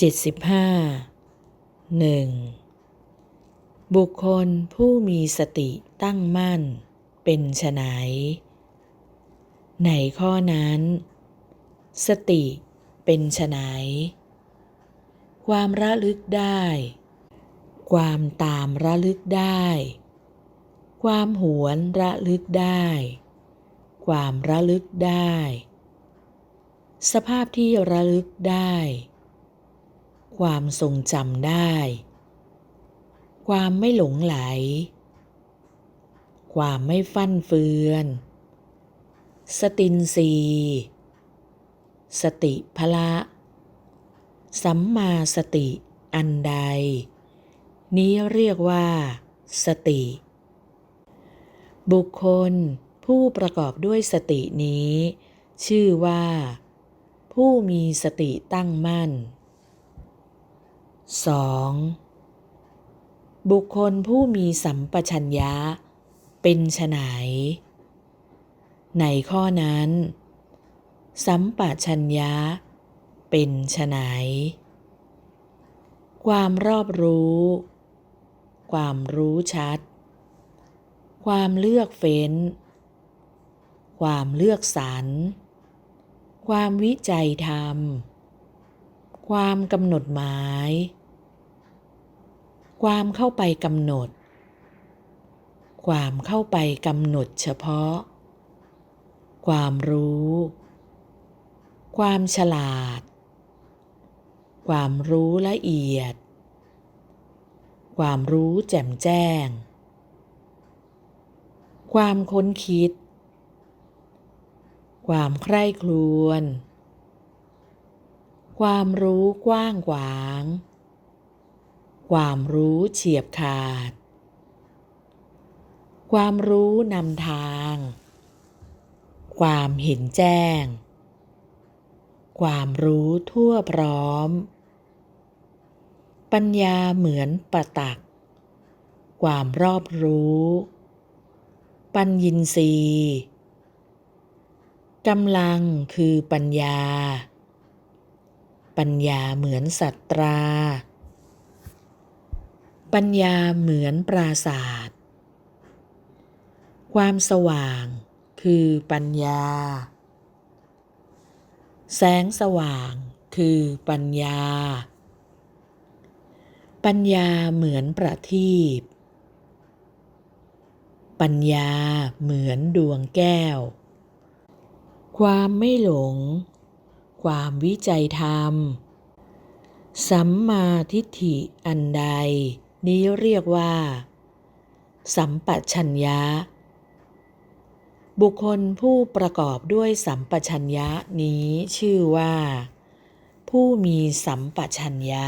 เจ็ดสิบห้าหนึ่งบุคคลผู้มีสติตั้งมั่น เป็นไฉนในข้อนั้น สติเป็นไฉนความระลึกได้ ความตามระลึกได้ ความหวนระลึกได้ ความระลึกได้ สภาพที่ระลึกได้ ความทรงจำได้ ความไม่หลงไหล ความไม่ฟั่นเฟือน สตินสีสติพละ สัมมาสติอันใด นี้เรียกว่า สติ บุคคลผู้ประกอบด้วยสตินี้ ชื่อว่า ผู้มีสติตั้งมั่น 2. บุคคลผู้มีสัมปชัญญะ เป็นไฉนในข้อนั้น สัมปชัญญะ เป็นไฉนความรอบรู้ ความรู้ชัด ความเลือกเฟ้น ความเลือกสรร ความวิจัยธรรม ความกำหนดหมาย ความเข้าไปกำหนด ความเข้าไปกำหนดเฉพาะ ความรู้ ความฉลาด ความรู้ละเอียด ความรู้แจ่มแจ้ง ความค้นคิด ความใคร่ครวญความรู้กว้างขวาง ความรู้เฉียบขาด ความรู้นำทาง ความเห็นแจ้ง ความรู้ทั่วพร้อม ปัญญาเหมือนประตัก ความรอบรู้ ปัญญินรีกำลังคือปัญญา ปัญญาเหมือนสัตรา ปัญญาเหมือนปราศาสตร์ ความสว่างคือปัญญา แสงสว่างคือปัญญา ปัญญาเหมือนประทีป ปัญญาเหมือนดวงแก้ว ความไม่หลง ความวิจัยธรรม สัมมาทิฏฐิอันใด นี้เรียกว่า สัมปชัญญะ บุคคลผู้ประกอบด้วยสัมปชัญญะนี้ชื่อว่า ผู้มีสัมปชัญญะ